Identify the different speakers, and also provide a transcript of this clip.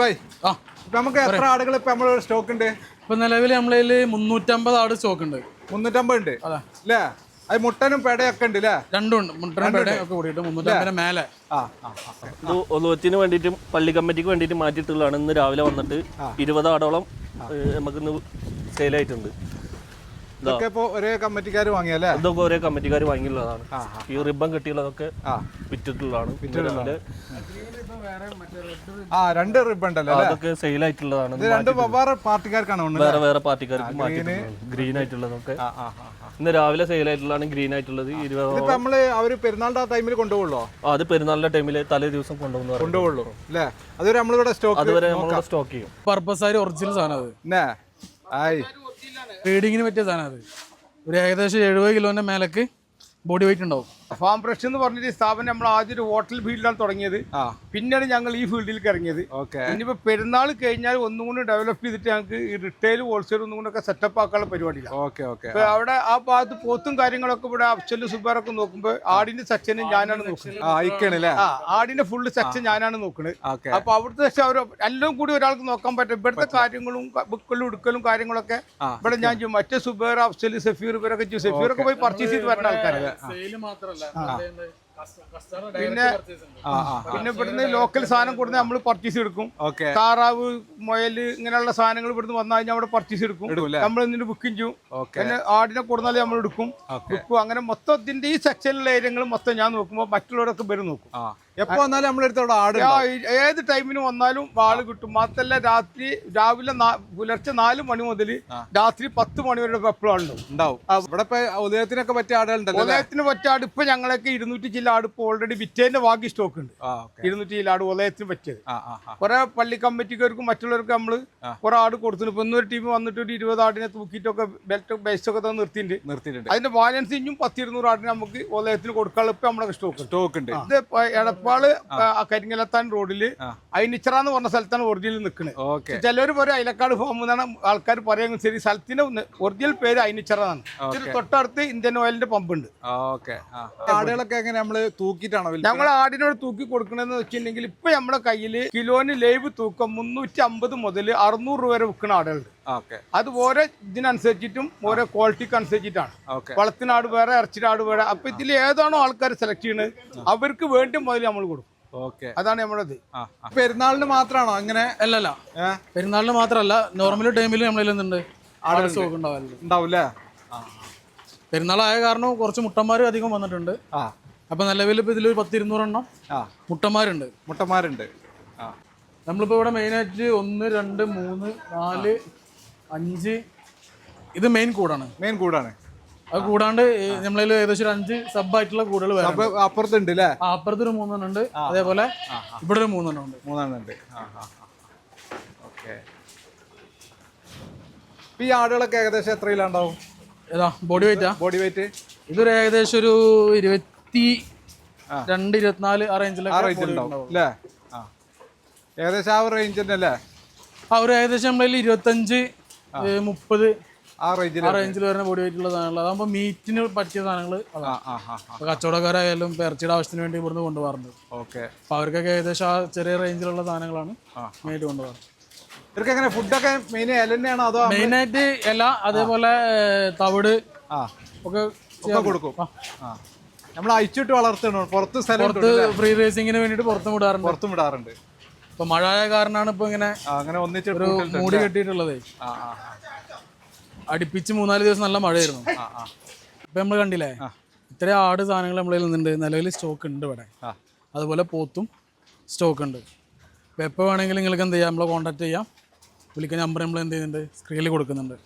Speaker 1: ഭായ്
Speaker 2: ആ
Speaker 1: നമുക്ക് എത്ര ആടുകൾ ഇപ്പൊ നമ്മളെ സ്റ്റോക്ക് ഉണ്ട്?
Speaker 2: ഇപ്പൊ നിലവിൽ നമ്മളതിൽ മുന്നൂറ്റമ്പത് ആട് സ്റ്റോക്ക് ഉണ്ട്.
Speaker 1: മുന്നൂറ്റമ്പത് ഉണ്ട്?
Speaker 2: അതെ.
Speaker 1: അല്ലേ അത് മുട്ടനും പെടയൊക്കെ ഉണ്ട് അല്ലേ
Speaker 2: രണ്ടും ഉണ്ട്. മുട്ടനും പേടയൊക്കെ കൂടിയിട്ട് മുന്നൂറ്റമ്പതിന് മേലെ.
Speaker 3: ഇത് ഒന്നുവത്തിന് വേണ്ടിയിട്ടും പള്ളി കമ്മിറ്റിക്ക് വേണ്ടിട്ട് മാറ്റിയിട്ടുള്ളതാണ്. ഇന്ന് രാവിലെ വന്നിട്ട് ഇരുപത് ആടോളം ഇന്ന് നമുക്കിന്ന് സെയിലായിട്ടുണ്ട്
Speaker 1: ഇതൊക്കെ ഇപ്പൊ ഒരേ കമ്മിറ്റിക്കാർ വാങ്ങിയല്ലേ
Speaker 3: ഇതൊക്കെ ഒരേ കമ്മിറ്റിക്കാർ വാങ്ങിയുള്ളതാണ്
Speaker 1: ആ,
Speaker 3: ഈ റിബൺ കെട്ടിയുള്ളതൊക്കെ
Speaker 1: ആ.
Speaker 3: വിറ്റിട്ടുള്ളതാണ്.
Speaker 1: ആ രണ്ട് റിബൺ ഉണ്ടല്ലോ
Speaker 3: അതൊക്കെ സെയിലായിട്ടുള്ളതാണ്
Speaker 1: ഇത് രണ്ട് വെവ്വേറെ പാർട്ടിക്കാർക്കാണ്
Speaker 3: വേറെ വേറെ പാർട്ടിക്കാർക്ക് മാറ്റി ഗ്രീൻ ആയിട്ടുള്ളതൊക്കെ. ഇന്ന് രാവിലെ സെയിലായിട്ടുള്ളതാണ് ഗ്രീൻ ആയിട്ടുള്ളത്. ഇരുപത്
Speaker 1: നമ്മൾ അവർ പെരുന്നാളിന്റെ ആ ടൈമിൽ കൊണ്ടുപോകുള്ളോ
Speaker 3: ആ, അത് പെരുന്നാളിന്റെ ടൈമിൽ തലേ ദിവസം കൊണ്ടുപോകുന്നു.
Speaker 1: കൊണ്ടുപോകുള്ളൂ അല്ലേ? അതുവരെ നമ്മളിവിടെ സ്റ്റോക്ക്
Speaker 3: അതുവരെ നമ്മൾ സ്റ്റോക്ക് ചെയ്യും.
Speaker 2: പർപ്പസ് ആയി ഒറിജിനൽ സാധനം അത്.
Speaker 1: ആയി.
Speaker 2: റീഡിങ്ങിന് പറ്റിയ സാധനം അത്. ഒരു ഏകദേശം എഴുപത് കിലോന്റെ മേലക്ക് ബോഡി വെയിറ്റ് ഉണ്ടാവും.
Speaker 4: ഫാം ഫ്രഷ് എന്ന് പറഞ്ഞിട്ട് ഈ സ്ഥാപനം നമ്മൾ ആദ്യം ഒരു ഹോട്ടൽ ഫീൽഡിലാണ് തുടങ്ങിയത്.
Speaker 1: പിന്നീട്
Speaker 4: പിന്നെയാണ് ഞങ്ങൾ ഈ ഫീൽഡിൽ ഇറങ്ങിയത്.
Speaker 1: ഓക്കെ.
Speaker 4: ഇനിയിപ്പോ പെരുന്നാൾ കഴിഞ്ഞാൽ ഒന്നും കൂടി ഡെവലപ്പ് ചെയ്തിട്ട് ഞങ്ങൾക്ക് ഈ റിട്ടെയിൽ ഹോൾസെയിൽ ഒന്നും കൂടെ സെറ്റപ്പ് ആക്കാനുള്ള പരിപാടിയില്ല.
Speaker 1: Okay okay.
Speaker 4: അപ്പൊ അവിടെ ആ ഭാഗത്ത് പോത്തും കാര്യങ്ങളൊക്കെ ഇവിടെ അഫ്സലും സുബാറൊക്കെ നോക്കുമ്പോൾ ആടിന്റെ സെക്ഷനും ഞാനാണ് നോക്കുന്നത്.
Speaker 1: ആ അയക്കണല്ലേ
Speaker 4: ആ ആടിന്റെ ഫുള്ള് സെക്ഷൻ ഞാനാണ് നോക്കുന്നത്. അപ്പൊ അവിടുത്തെ സെക്ഷൻ അവർ എല്ലാം കൂടി ഒരാൾക്ക് നോക്കാൻ പറ്റും. ഇവിടുത്തെ കാര്യങ്ങളും ബുക്കുകളും ബുക്കലും എടുക്കലും കാര്യങ്ങളൊക്കെ ഇവിടെ ഞാൻ മറ്റേ സുബേർ അഫ്സൽ സഫീർ ഇവരൊക്കെ സഫീർ ഒക്കെ പോയി പർച്ചേസ് ചെയ്ത് വരുന്ന ആൾക്കാരല്ലേ
Speaker 2: സെയിൽ മാത്രമല്ല
Speaker 4: പിന്നെ പിന്നെ ഇവിടുന്ന് ലോക്കൽ സാധനം കൊടുത്ത് നമ്മൾ പർച്ചേസ് എടുക്കും. താറാവ് മുയൽ ഇങ്ങനെയുള്ള സാധനങ്ങൾ ഇവിടുന്ന് വന്നു കഴിഞ്ഞാൽ അവിടെ പർച്ചേസ് എടുക്കും. നമ്മൾ എന്നിട്ട് ബുക്കിംഗ് ചെയ്യും.
Speaker 1: ഓക്കെ.
Speaker 4: പിന്നെ ആടിനെ കൊടുത്താൽ നമ്മൾ എടുക്കും. ബുക്കും അങ്ങനെ മൊത്തത്തിന്റെ ഈ സെക്ഷനിലെ ഏരിയകൾ മൊത്തം ഞാൻ നോക്കുമ്പോൾ മറ്റുള്ളവരൊക്കെ വരും നോക്കും.
Speaker 1: ആ. എപ്പോ വന്നാലും നമ്മളെടുത്തോടെ ആട്
Speaker 4: ഏത് ടൈമിന് വന്നാലും വാൾ കിട്ടും. മാത്രല്ല രാത്രി രാവിലെ പുലർച്ചെ നാല് മണി മുതൽ രാത്രി പത്ത് മണി വരെ എപ്പോഴും ആളുണ്ടാവും.
Speaker 1: ഉണ്ടാവും. ഇവിടെ ഇപ്പൊ ഉദയത്തിനൊക്കെ പറ്റിയ ആടുകളുണ്ടല്ലോ?
Speaker 4: ഉദയത്തിന് പറ്റിയ ആട് ഇപ്പൊ ഞങ്ങളൊക്കെ ഇരുന്നൂറ്റി ചില്ല ഇപ്പോൾ ഇപ്പൊ ഓൾറെഡി വിറ്റേന്റെ ബാക്കി സ്റ്റോക്ക് ഉണ്ട്. ഇരുന്നൂറ്റി ലാഡ് ഉദയത്തിന് പറ്റിയത്. കുറെ പള്ളി കമ്മിറ്റിക്കാർക്കും മറ്റുള്ളവർക്കും നമ്മൾ കുറെ ആട് കൊടുത്തിട്ടുണ്ട്. ഇപ്പൊ ഇന്നൊരു ടീം വന്നിട്ട് ഒരു ഇരുപത് ആടിനെ തൂക്കിയിട്ടൊക്കെ ബെൽറ്റ് ബേസ് ഒക്കെ തന്നെ നിർത്തിയിട്ടുണ്ട്.
Speaker 1: നിർത്തിയിട്ടുണ്ട്.
Speaker 4: അതിന്റെ ബാലൻസ് ഇഞ്ഞും പത്തിരുന്നൂറ് ആടിന് നമുക്ക് ഉദയത്തിന് കൊടുക്കാനുള്ള ഇപ്പൊ നമ്മുടെ സ്റ്റോക്ക്
Speaker 1: സ്റ്റോക്ക് ഉണ്ട്.
Speaker 4: ഇത് എടപ്പാൾ കരിങ്ങലത്താൻ റോഡിൽ
Speaker 1: ആ.
Speaker 4: അയിനിച്ചറ എന്ന് പറഞ്ഞ സ്ഥലത്താണ് ഒറിജിനൽ നിൽക്കുന്നത്
Speaker 1: ഓക്കെ
Speaker 4: ചിലർ പറയും അയിലക്കാട് ഫോം എന്നാണ് ആൾക്കാർ പറയുന്നത്. ശരി സ്ഥലത്തിന്റെ ഒറിജിനൽ പേര് അയിനിച്ചറ എന്നാണ്. തൊട്ടടുത്ത് ഇന്ത്യൻ ഓയിലിന്റെ പമ്പ് ഉണ്ട്.
Speaker 1: ഓക്കെ ആടുകളൊക്കെ എങ്ങനെ നമ്മൾ തൂക്കിയിട്ടാണോ?
Speaker 4: ഞങ്ങൾ ആടിനോട് തൂക്കി കൊടുക്കണമെന്ന് വെച്ചിട്ടുണ്ടെങ്കിൽ ഇപ്പൊ നമ്മുടെ കയ്യിൽ കിലോന് ലൈവ് തൂക്കം മുന്നൂറ്റി അമ്പത് മുതൽ അറുന്നൂറ് രൂപ വരെ വിൽക്കുന്ന ആടുകളുണ്ട്.
Speaker 1: ഓക്കെ.
Speaker 4: അത് ഓരോ ഇതിനനുസരിച്ചിട്ടും ഓരോ ക്വാളിറ്റിക്ക് അനുസരിച്ചിട്ടാണ്.
Speaker 1: ഓക്കെ.
Speaker 4: വളത്തിനാട് വേറെ ഇറച്ചിനാട് ആട് വേറെ. അപ്പൊ ഇതിൽ ഏതാണോ ആൾക്കാർ സെലക്ട് ചെയ്യുന്നത് അവർക്ക് വേണ്ടി മുതൽ നമ്മൾ കൊടുക്കും.
Speaker 1: ഓക്കെ.
Speaker 4: അതാണ് നമ്മളത്.
Speaker 1: പെരുന്നാളിന് മാത്രമാണോ അങ്ങനെ
Speaker 2: അല്ലല്ല. പെരുന്നാളിന് മാത്രമല്ല നോർമൽ ടൈമിൽ നമ്മളിലുണ്ട് സ്റ്റോക്ക്
Speaker 1: ഉണ്ടാവില്ല?
Speaker 2: പെരുന്നാളായ കാരണം കുറച്ച് മുട്ടന്മാരും അധികം വന്നിട്ടുണ്ട്.
Speaker 1: ആ.
Speaker 2: അപ്പൊ നിലവിൽ ഇപ്പൊ ഇതിൽ പത്ത് ഇരുന്നൂറെണ്ണം
Speaker 1: ആ.
Speaker 2: മുട്ടന്മാരുണ്ട്.
Speaker 1: മുട്ടന്മാരുണ്ട്. ആ.
Speaker 2: നമ്മളിപ്പോ ഇവിടെ മെയിൻ ആയിട്ട് ഒന്ന് രണ്ട് മൂന്ന് നാല് അഞ്ച്. ഇത് മെയിൻ കൂടാണ്.
Speaker 1: മെയിൻ കൂടാണ്.
Speaker 2: അത് കൂടാണ്ട് നമ്മളിൽ ഏകദേശം ഒരു അഞ്ച് സബ് ആയിട്ടുള്ള കൂടുകൾ
Speaker 1: അപ്പുറത്തുണ്ട് അല്ലേ
Speaker 2: അപ്പുറത്ത് ഒരു മൂന്നെണ്ണം ഉണ്ട്. അതേപോലെ ഇവിടെ ഒരു മൂന്നെണ്ണം ഉണ്ട്.
Speaker 1: മൂന്നെണ്ണം ഉണ്ട്. ഓക്കെ ഈ ആടുകളൊക്കെ ഏകദേശം എത്രയിലുണ്ടാവും
Speaker 2: ഏതാ ബോഡി വെയിറ്റാ
Speaker 1: ബോഡി വെയിറ്റ്
Speaker 2: ഇതൊരു ഏകദേശം ഒരു ഇരുപത്തി രണ്ട് ഇരുപത്തിനാല് ആ
Speaker 1: ആ
Speaker 2: റേഞ്ചിലൊക്കെ
Speaker 1: റേഞ്ചിൽ ഉണ്ടാവും അല്ലേ ആ. ഏകദേശം ആ റേഞ്ചിന്റെ അല്ലേ?
Speaker 2: ആ ഒരു ഏകദേശം നമ്മളതിൽ ഇരുപത്തഞ്ച് മുപ്പത്
Speaker 1: ആ റേഞ്ചിൽ
Speaker 2: ആ റേഞ്ചിൽ വരുന്ന ബോഡി വെയിറ്റുള്ള സാധനങ്ങൾ അതാകുമ്പോൾ മീറ്റിന് പറ്റിയ സാധനങ്ങൾ കച്ചവടക്കാരായാലും ഇറച്ചിയുടെ ആവശ്യത്തിന് വേണ്ടി ഇവിടുന്ന് കൊണ്ടുപോകാറുണ്ട്.
Speaker 1: ഓക്കെ.
Speaker 2: അപ്പോൾ അവർക്കൊക്കെ ഏകദേശം ആ ചെറിയ റേഞ്ചിലുള്ള സാധനങ്ങളാണ് മെയിനായിട്ട് കൊണ്ടുപോകാറ്.
Speaker 1: ഇവർക്ക് എങ്ങനെ ഫുഡൊക്കെ മെയിൻ ആയിട്ട് അതോ
Speaker 2: മെയിനായിട്ട് ഇല അതേപോലെ തവിട് ഒക്കെ
Speaker 1: ഒക്കെ കൊടുക്കും. ആ. നമ്മൾ അയച്ചിട്ട് വളർത്തണോ? പുറത്ത് സ്ഥലം
Speaker 2: പുറത്ത് ഫ്രീ റേസിങ്ങിന് വേണ്ടിയിട്ട് പുറത്തും വിടാറുണ്ട്.
Speaker 1: പുറത്തും വിടാറുണ്ട്.
Speaker 2: ഇപ്പൊ മഴ ആയ കാരണമാണ് ഇപ്പൊ ഇങ്ങനെ
Speaker 1: അങ്ങനെ ഒന്നിച്ച്
Speaker 2: ഒരു മൂടി കെട്ടിയിട്ടുള്ളത്. അടുപ്പിച്ച് മൂന്നാൽ ദിവസം നല്ല മഴയായിരുന്നു. ഇപ്പൊ നമ്മൾ കണ്ടില്ലേ? ഇത്രയും ആട് സാധനങ്ങൾ നമ്മളിൽ നിന്നുണ്ട് നിലവിൽ സ്റ്റോക്ക് ഉണ്ട് ഇവിടെ. അതുപോലെ പോത്തും സ്റ്റോക്ക് ഉണ്ട്. ഇപ്പൊ എപ്പോൾ വേണമെങ്കിലും നിങ്ങൾക്ക് എന്ത് ചെയ്യാം? നമ്മളെ കോൺടാക്ട് ചെയ്യാം. വിളിക്കുന്ന നമ്പർ നമ്മൾ എന്ത് ചെയ്യുന്നുണ്ട്? സ്ക്രീനിൽ കൊടുക്കുന്നുണ്ട്.